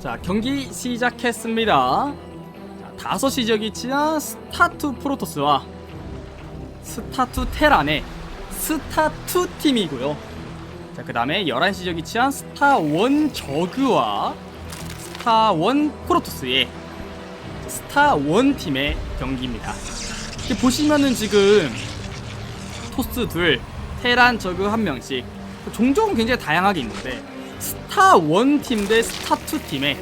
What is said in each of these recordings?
자 경기 시작했습니다. 자, 다섯 시 지역이 치한 스타투 프로토스와 스타투 테란의 스타투 팀이고요. 자 그 다음에 11시 지역이 치한 스타원 저그와 스타원 프로토스의 스타원 팀의 경기입니다. 보시면은 지금 토스 둘, 테란 저그 한 명씩 종종 굉장히 다양하게 있는데 스타 원팀대 스타 투 팀의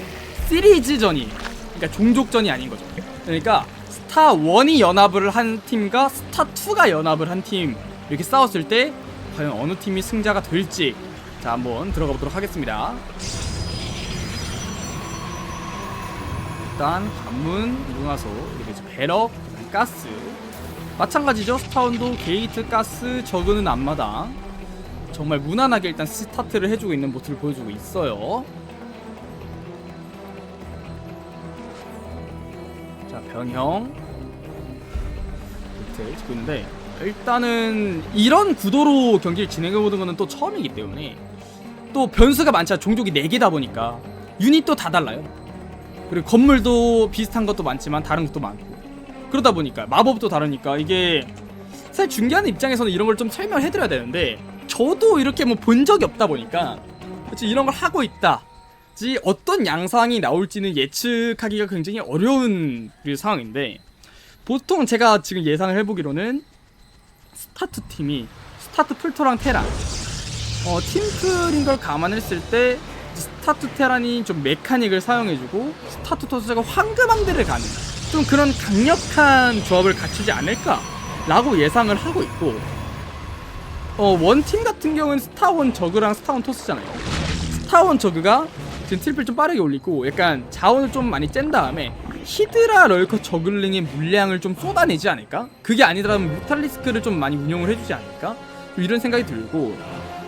시리즈전이 그러니까 종족전이 아닌 거죠. 그러니까 스타 원이 연합을 한 팀과 스타 투가 연합을 한 팀 이렇게 싸웠을 때 과연 어느 팀이 승자가 될지 자 한번 들어가 보도록 하겠습니다. 일단 관문 이용하소 이렇게 이제 배럭 가스 마찬가지죠 스타원도 게이트 가스 저그는 앞마당 정말 무난하게 일단 스타트를 해주고 있는 모습을 보여주고 있어요. 자 변형. 이렇게 찍고 있는데 일단은 이런 구도로 경기를 진행해보는 거는 또 처음이기 때문에 또 변수가 많잖아. 종족이 4개다 보니까. 유닛도 다 달라요. 그리고 건물도 비슷한 것도 많지만 다른 것도 많고. 그러다 보니까 마법도 다르니까 이게 사실 중계하는 입장에서는 이런 걸 좀 설명을 해드려야 되는데 저도 이렇게 뭐 본 적이 없다 보니까 그치, 이런 걸 하고 있다 지 어떤 양상이 나올지는 예측하기가 굉장히 어려운 그 상황인데 보통 제가 지금 예상을 해보기로는 스타트 팀이 스타트 풀토랑 테란 어, 팀플인 걸 감안했을 때 스타트 테란이 좀 메카닉을 사용해주고 스타트 토스가 황금왕대를 가는 좀 그런 강력한 조합을 갖추지 않을까 라고 예상을 하고 있고 어, 원팀 같은 경우는 스타원 저그랑 스타원 토스잖아요 스타원 저그가 지금 트리플 좀 빠르게 올리고 약간 자원을 좀 많이 짠 다음에 히드라 럴커 저글링의 물량을 좀 쏟아내지 않을까? 그게 아니더라면 무탈리스크를 좀 많이 운용을 해주지 않을까? 좀 이런 생각이 들고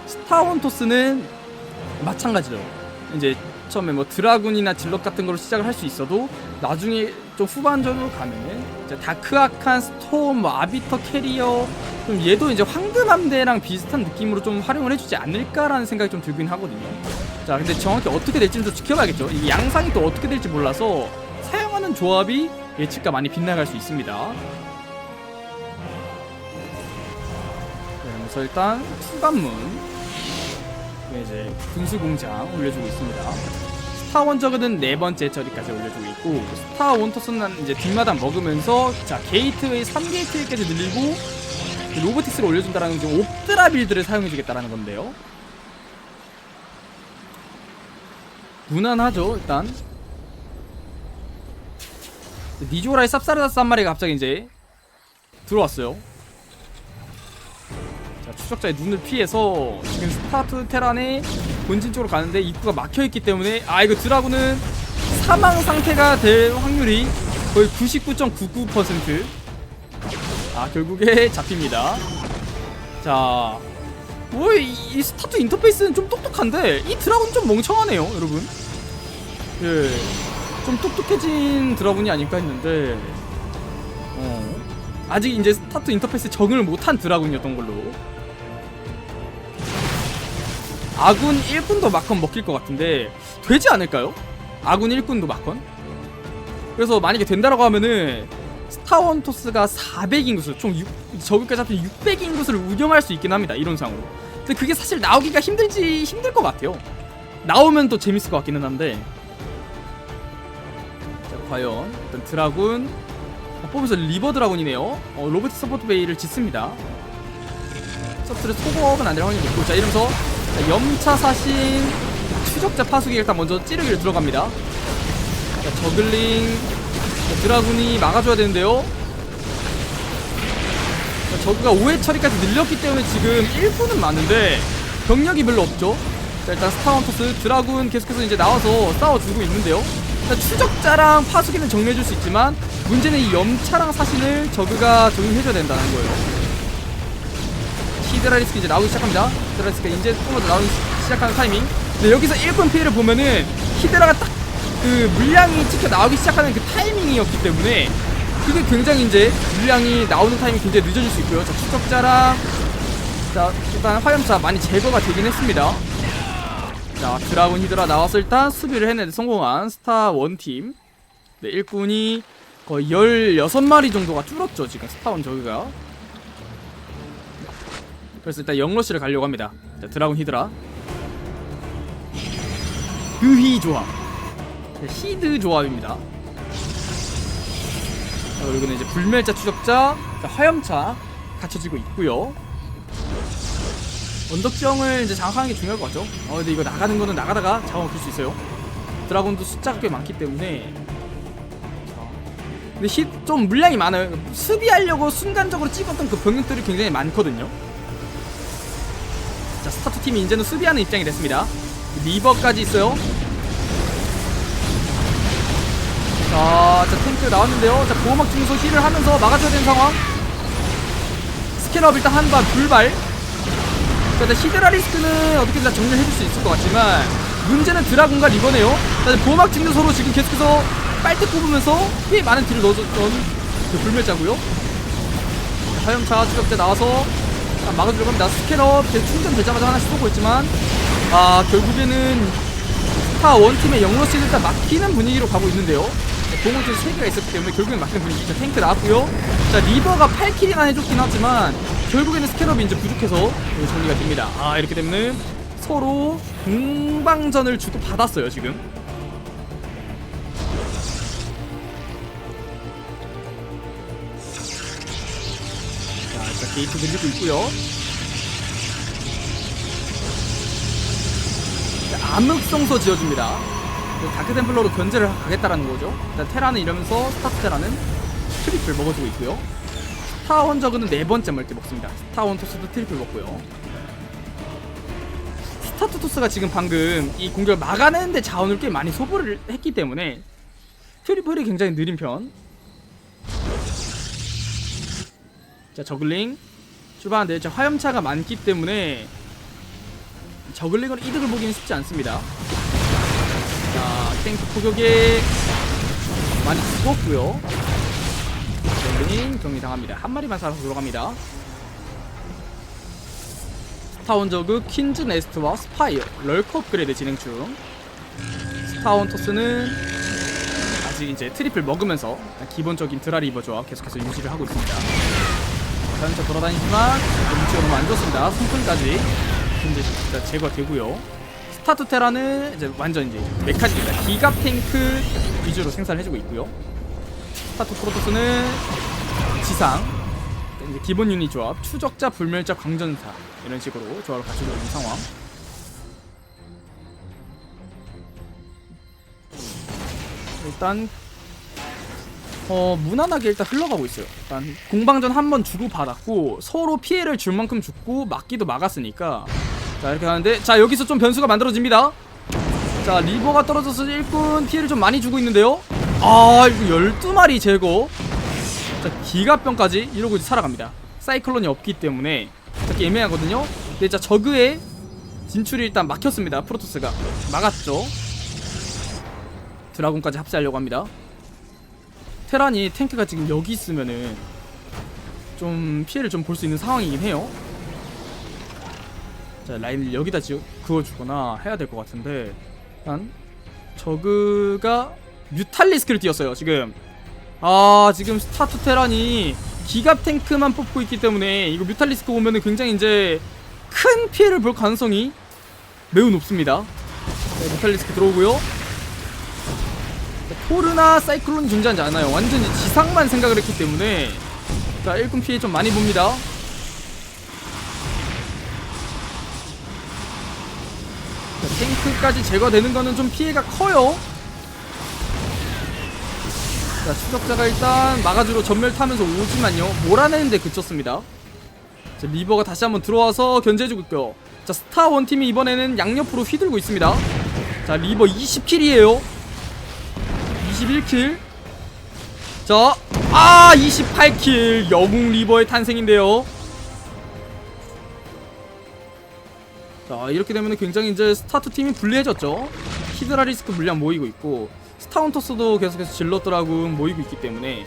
스타원 토스는 마찬가지로 이제 처음에 뭐 드라군이나 질럿 같은 걸로 시작을 할 수 있어도 나중에 좀 후반전으로 가면은 이제 다크아칸 스톰, 뭐 아비터 캐리어 좀 얘도 이제 황금함대랑 비슷한 느낌으로 좀 활용을 해주지 않을까라는 생각이 좀 들긴 하거든요. 자, 근데 정확히 어떻게 될지는 또 지켜봐야겠죠. 이 양상이 또 어떻게 될지 몰라서 사용하는 조합이 예측과 많이 빗나갈 수 있습니다. 네, 그래서 일단 투관문 네, 이제 군수공장 올려주고 있습니다. 스타 원저그는 네 번째 처리까지 올려주고 있고 스타 원터스는 이제 뒷마당 먹으면서 자 게이트웨이 3게이트까지 늘리고 로보틱스를 올려준다라는 이제 옵드라 빌드를 사용해주겠다라는 건데요. 무난하죠 일단. 니조라의 쌉싸르다스 한 마리가 갑자기 이제 들어왔어요. 자, 추적자의 눈을 피해서 지금 스타트 테란의 본진 쪽으로 가는데 입구가 막혀 있기 때문에 아 이거 드라군은 사망 상태가 될 확률이 거의 99.99%. 아 결국에 잡힙니다. 자, 뭐 이 이 스타트 인터페이스는 좀 똑똑한데 이 드라군 좀 멍청하네요, 여러분. 예, 좀 똑똑해진 드라군이 아닐까 했는데 어, 아직 이제 스타트 인터페이스 적응을 못한 드라군이었던 걸로. 아군 1군도 마컨 먹힐 것 같은데 되지 않을까요? 아군 1군도 마컨? 그래서 만약에 된다라고 하면은 스타원 토스가 400인구수 총 6, 저기까지 합치면 600인구수를 운영할 수 있긴 합니다 이론상으로. 근데 그게 사실 나오기가 힘들지 힘들 것 같아요. 나오면 또 재밌을 것 같기는 한데. 자 과연 일단 드라군 어, 뽑으면서 리버 드라군이네요. 어, 로보틱 서포트 베이를 짓습니다. 서트를 소급은 안 되는 확률이 있고 자 이러면서 자, 염차 사신 추적자 파수기 일단 먼저 찌르기를 들어갑니다. 자 저글링 자, 드라군이 막아줘야 되는데요. 자, 저그가 5회 처리까지 늘렸기 때문에 지금 1분은 많은데 병력이 별로 없죠. 자 일단 스타원토스 드라군 계속해서 이제 나와서 싸워주고 있는데요. 자, 추적자랑 파수기는 정리해줄 수 있지만 문제는 이 염차랑 사신을 저그가 적용해줘야 된다는 거예요 히드라리스크 이제 나오기 시작합니다. 히드라리스크가 이제 조금 더 나오기 시작하는 타이밍. 근데 여기서 1분 피해를 보면은 히드라가 딱 그 물량이 찍혀 나오기 시작하는 그 타이밍이었기 때문에 그게 굉장히 이제 물량이 나오는 타이밍이 굉장히 늦어질 수 있고요. 자, 추적자랑 자, 일단 화염차 많이 제거가 되긴 했습니다. 자 드라군 히드라 나와서 일단 수비를 해내는 성공한 스타 원팀 네 일꾼이 거의 16마리 정도가 줄었죠 지금 스타 원 저기가 그래서 일단 영러시를 가려고 합니다. 자 드라군 히드라. 그휘 조합. 자, 히드 조합입니다. 자, 그리고는 이제 불멸자 추적자 자, 화염차 갖춰지고 있고요. 언덕지형을 이제 장악하는 게 중요할 것 같죠? 어 근데 이거 나가는 거는 나가다가 얻을 수 있어요. 드라곤도 숫자가 꽤 많기 때문에. 자, 근데 힛좀 물량이 많아요. 수비하려고 순간적으로 찍었던 그 병력들이 굉장히 많거든요 자 스타트 팀이 이제는 수비하는 입장이 됐습니다. 리버까지 있어요. 자, 자 탱크 나왔는데요. 자 보호막 중소 힐을 하면서 막아줘야 되는 상황. 스캐너 일단 한발 불발. 자, 일단 히드라 리스크는 어떻게든 다 정리해줄 수 있을 것 같지만 문제는 드라군과 리버네요. 자, 보호막 서로 지금 계속해서 빨대 꼽으면서 꽤 많은 딜을 넣어줬던 그 불멸자고요. 자, 화염차 추격대 나와서 자, 막아주려고 합니다. 스캐너 계속 충전되자마자 하나씩 쏘고 있지만 아 결국에는 스타 원팀의 영러시를 일단 막히는 분위기로 가고 있는데요. 공원팀 3개가 있었기 때문에 결국엔 막히는 분위기죠 탱크 나왔고요. 자 리버가 8킬이나 해줬긴 하지만 결국에는 스캐럽이 이제 부족해서 정리가 됩니다. 아 이렇게 되면은 서로 공방전을 주고 받았어요 지금 게이트 늘리고 있고요. 자, 암흑성소 지어줍니다. 그 다크템플러로 견제를 가겠다라는 거죠. 일단 테라는 이러면서 스타트 테라는 트리플 먹어주고 있고요. 스타 원 저그는 네 번째 멀티 먹습니다. 스타 원 토스도 트리플 먹고요. 스타트 토스가 지금 방금 이 공격을 막아내는데 자원을 꽤 많이 소모를 했기 때문에 트리플이 굉장히 느린 편. 자 저글링 출발하는데 이제 화염차가 많기 때문에 저글링으로 이득을 보기는 쉽지 않습니다. 자 탱크 포격에 많이 죽었고요. 저글링 정리당합니다. 한 마리만 살아서 들어갑니다. 스타원 저그 퀸즈 네스트와 스파이어 럴커 업그레이드 진행 중 스타원 토스는 아직 이제 트리플 먹으면서 기본적인 드라리버 조합 계속해서 유지를 하고 있습니다 자연차 돌아다니지만 위치가 너무 안 좋습니다. 손pun까지. 이제 진짜 제거되고요. 스타트 테라는 이제 완전 이제 메카닉입니다. 기갑 탱크 위주로 생산을 해주고 있고요. 스타트 프로토스는 지상 이제 기본 유닛 조합 추적자 불멸자 광전사 이런 식으로 조합을 갖추고 있는 상황. 일단 어 무난하게 일단 흘러가고 있어요. 일단 공방전 한 번 주고 받았고 서로 피해를 줄 만큼 죽고 막기도 막았으니까. 자 이렇게 하는데 자 여기서 좀 변수가 만들어집니다. 자 리버가 떨어져서 일꾼 피해를 좀 많이 주고 있는데요. 아 이거 12마리 제거. 자 기가병까지 이러고 이제 살아갑니다. 사이클론이 없기 때문에. 되게 애매하거든요. 근데 자 저그의 진출이 일단 막혔습니다. 프로토스가. 막았죠. 드라군까지 합세하려고 합니다 테란이 탱크가 지금 여기 있으면은 좀 피해를 좀 볼 수 있는 상황이긴 해요. 자 라인을 여기다 지어 그어주거나 해야 될 것 같은데 일단 저그가 뮤탈리스크를 띄었어요 지금. 아 지금 스타트 테란이 기갑 탱크만 뽑고 있기 때문에 이거 뮤탈리스크 오면은 굉장히 이제 큰 피해를 볼 가능성이 매우 높습니다. 네, 뮤탈리스크 들어오고요 자, 토르나 사이클론이 존재하지 않아요. 완전히 지상만 생각을 했기 때문에. 자 일꾼 피해 좀 많이 봅니다. 자, 탱크까지 제거되는 거는 좀 피해가 커요. 자 추적자가 일단 막아주러 전멸 타면서 오지만요. 몰아내는데 그쳤습니다. 자 리버가 다시 한번 들어와서 견제해주고 있고요. 자 스타 원팀이 이번에는 양옆으로 휘둘고 있습니다. 자 리버 20킬이에요 21킬. 자, 아 28킬. 영웅 리버의 탄생인데요. 자 이렇게 되면 굉장히 이제 스타트 팀이 불리해졌죠. 히드라 리스크 물량 모이고 있고 스타운터스도 계속해서 질럿들하고 모이고 있기 때문에.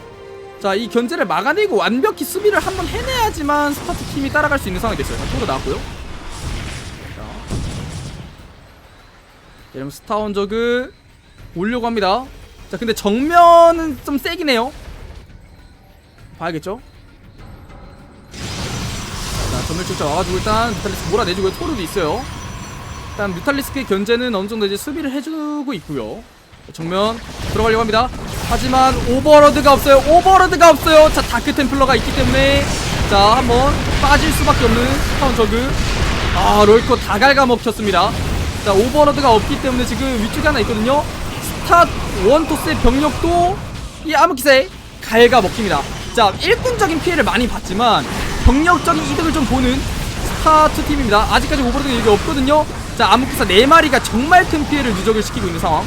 자 이 견제를 막아내고 완벽히 수비를 한번 해내야지만 스타트 팀이 따라갈 수 있는 상황이 됐어요. 자 토로 나왔고요. 자. 이러면 스타원 저그 오려고 합니다. 자, 근데 정면은 좀 세긴 해요. 봐야겠죠? 자, 전멸 출자 와가지고 일단 뮤탈리스크 몰아내주고요. 토르도 있어요. 일단 뮤탈리스크의 견제는 어느 정도 이제 수비를 해주고 있고요. 정면 들어가려고 합니다. 하지만 오버로드가 없어요. 오버로드가 없어요. 자, 다크 템플러가 있기 때문에 자, 한번 빠질 수밖에 없는 스타운 저그. 아, 롤코 다 갉아먹혔습니다. 자, 오버로드가 없기 때문에 지금 위쪽에 하나 있거든요. 스타 원토스의 병력도 이 아무키사에 갉아먹힙니다. 자, 일꾼적인 피해를 많이 봤지만 병력적인 이득을 좀 보는 스타트 팀입니다. 아직까지 오버로드가 여기 없거든요. 자, 아무키사 4마리가 정말 큰 피해를 누적을 시키고 있는 상황.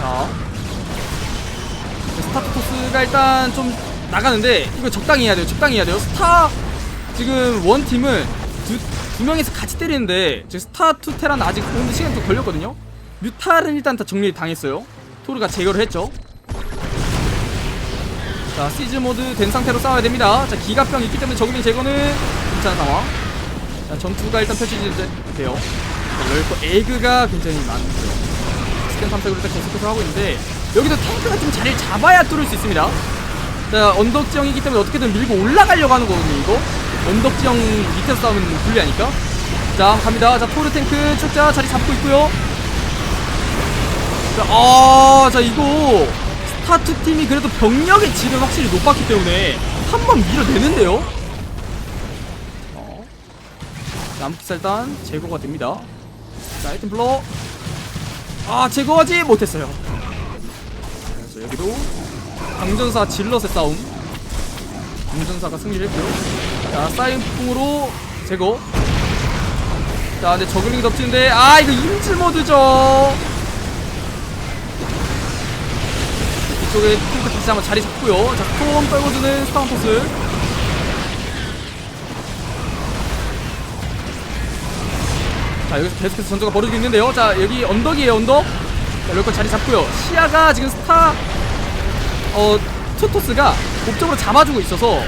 자, 스타트 토스가 일단 좀 나가는데 이거 적당히 해야 돼요. 적당히 해야 돼요. 스타 지금 원 팀은 두, 두 명이서 같이 때리는데 지금 스타 투 테란 아직 오는데 시간이 좀 걸렸거든요. 뮤탈은 일단 다 정리 당했어요. 토르가 제거를 했죠. 자 시즈 모드 된 상태로 싸워야 됩니다. 자 기갑병 있기 때문에 저그링 제거는 괜찮은 상황. 자 전투가 일단 펼쳐지는데요. 자, 럴코 에그가 굉장히 많고요. 스캔 탐색을 일단 계속해서 하고 있는데 여기도 탱크가 좀 자리를 잡아야 뚫을 수 있습니다. 자 언덕 지형이기 때문에 어떻게든 밀고 올라가려고 하는 거거든요 이거 언덕 지형 밑에서 싸우면 불리하니까 자 갑니다 자 토르 탱크 축자 자리 잡고 있고요 자, 아, 자 이거 스타트 팀이 그래도 병력의 질은 확실히 높았기 때문에 한 번 밀어내는데요? 어. 일단 제거가 됩니다. 자 아이템 블러. 아 제거하지 못했어요. 그래서 여기도 강전사 질럿의 싸움. 강전사가 승리를 했고요. 자 사이풍으로 제거. 자 근데 저글링이 덮치는데 아 이거 임질 모드죠 쪽에 핑크 다시 한번 자리 잡고요. 자 스톰 떨궈주는 스타운토스. 자 여기서 계속해서 전투가 벌어지고 있는데요. 자 여기 언덕이에요 언덕. 자거 자리 잡고요. 시야가 지금 스타 어 투토스가 목적으로 잡아주고 있어서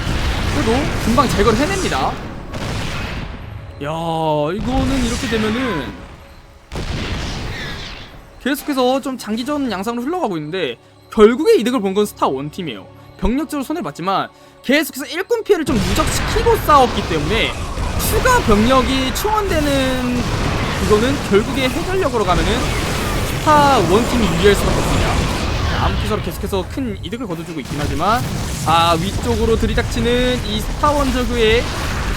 그래도 금방 제거를 해냅니다. 야 이거는 이렇게 되면은 계속해서 좀 장기전 양상으로 흘러가고 있는데 결국에 이득을 본 건 스타 원 팀이에요. 병력적으로 손해를 봤지만 계속해서 일꾼 피해를 좀 누적시키고 싸웠기 때문에 추가 병력이 충원되는 그거는 결국에 해결력으로 가면은 스타 원 팀이 유리할 수밖에 없습니다. 암투사로 계속해서 큰 이득을 거둬주고 있긴 하지만 아 위쪽으로 들이닥치는 이 스타원 저그의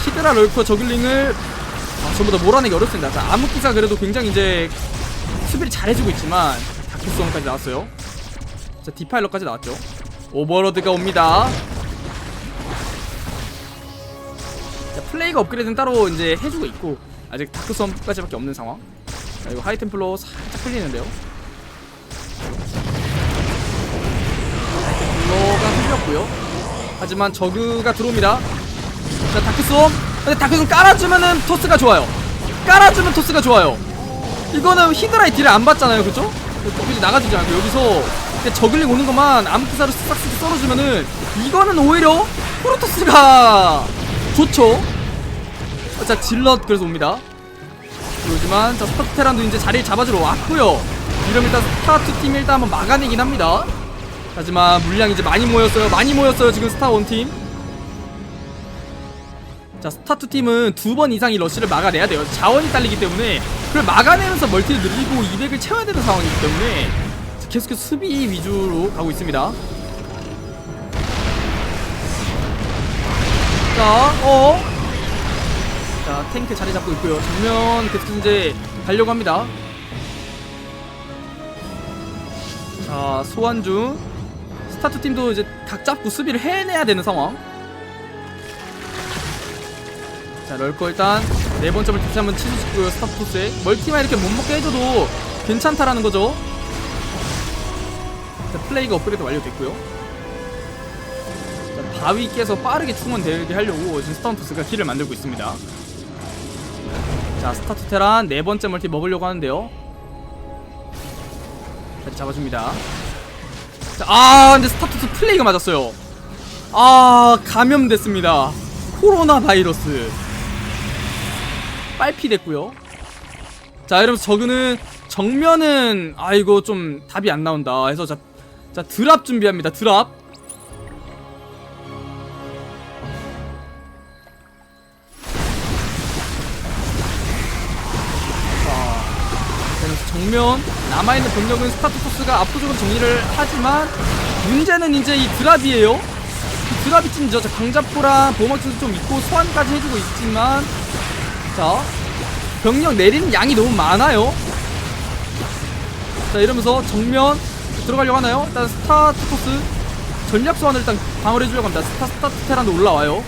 히드라 럴커 저글링을 아, 전부 다 몰아내기 어렵습니다. 자, 암흑기사 그래도 굉장히 이제 수비를 잘해주고 있지만 다크스원까지 나왔어요. 자 디파일러까지 나왔죠. 오버로드가 옵니다. 자, 플레이가 업그레이드는 따로 이제 해주고 있고 아직 다크스원까지밖에 없는 상황. 자 이거 하이템플로 살짝 풀리는데요. 블러가 흘렸고요. 하지만 저그가 들어옵니다. 자, 다크솜. 근데 다크솜 깔아주면은 토스가 좋아요. 깔아주면 토스가 좋아요. 이거는 히드라의 딜을 안 받잖아요, 그쵸? 굳이 나가주지 않고 여기서 저글링 오는 것만 암크사를 싹싹 썰어주면은 이거는 오히려 프로토스가 좋죠. 자, 질럿 그래서 옵니다. 그러지만 자 스타트 테란도 이제 자리를 잡아주러 왔고요. 이러면 일단 스타트 팀 일단 한번 막아내긴 합니다. 하지만 물량이 이제 많이 모였어요. 많이 모였어요. 지금 스타 원 팀. 자 스타트 팀은 두 번 이상 이 러쉬를 막아내야 돼요. 자원이 딸리기 때문에 그걸 막아내면서 멀티를 늘리고 200을 채워야 되는 상황이기 때문에 계속해서 수비 위주로 가고 있습니다. 자, 어. 자, 탱크 자리 잡고 있고요. 정면 계속 이제 가려고 합니다. 자, 소환 중. 스타트 팀도 이제 각 잡고 수비를 해내야 되는 상황. 자, 럴거 일단 네 번째 멀티 한번 치즈시고요. 스타트 토스에 멀티만 이렇게 못 먹게 해줘도 괜찮다라는 거죠. 자, 플레이가 업그레이드 완료됐고요. 자, 바위 깨서 빠르게 충원되게 하려고 지금 스타운토스가 길을 만들고 있습니다. 자, 스타트 테란 네 번째 멀티 먹으려고 하는데요. 자리 잡아줍니다. 자, 아, 근데 스타투스 플레이가 맞았어요. 아, 감염됐습니다. 코로나 바이러스. 빨피 됐고요. 자 이러면서 저그는 정면은 아 이거 좀 답이 안 나온다 해서 자, 자 드랍 준비합니다. 드랍. 정면. 남아있는 병력은 스타트 토스가 압도적으로 정리를 하지만 문제는 이제 이 드랍이에요. 이 드랍이 찐죠 자 강자포랑 보호막도 좀 있고 소환까지 해주고 있지만 자 병력 내리는 양이 너무 많아요. 자 이러면서 정면 들어가려고 하나요? 일단 스타투토스 전략 소환을 일단 방어를 해주려고 합니다. 스타 스타트 테란도 올라와요.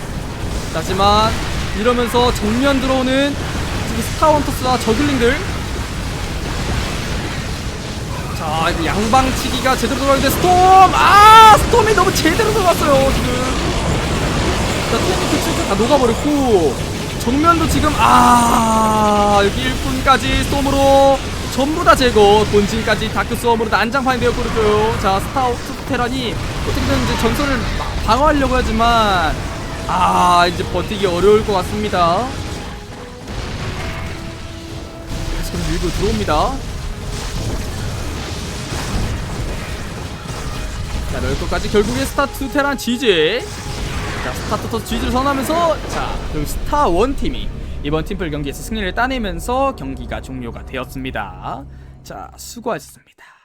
자, 하지만 이러면서 정면 들어오는 스타원터스와 저글링들. 자 이제 양방치기가 제대로 들어가는데 스톰! 아 스톰이 너무 제대로 들어갔어요 지금. 자 토끼 칠다 녹아버렸고 정면도 지금 아 여기 일꾼까지 스톰으로 전부 다 제거. 본진까지 다크 수험으로 난장판이 되었거든요. 자 스타우트 테란이 어떻게든 이제 전선을 마- 방어하려고 하지만 아 이제 버티기 어려울 것 같습니다. 계속해서 밀고 들어옵니다. 자, 럴거까지 결국에 스타트 테란 지지. 자, 스타트터 지지를 선언하면서 자, 그리고 스타 원 팀이 이번 팀플 경기에서 승리를 따내면서 경기가 종료가 되었습니다. 자, 수고하셨습니다.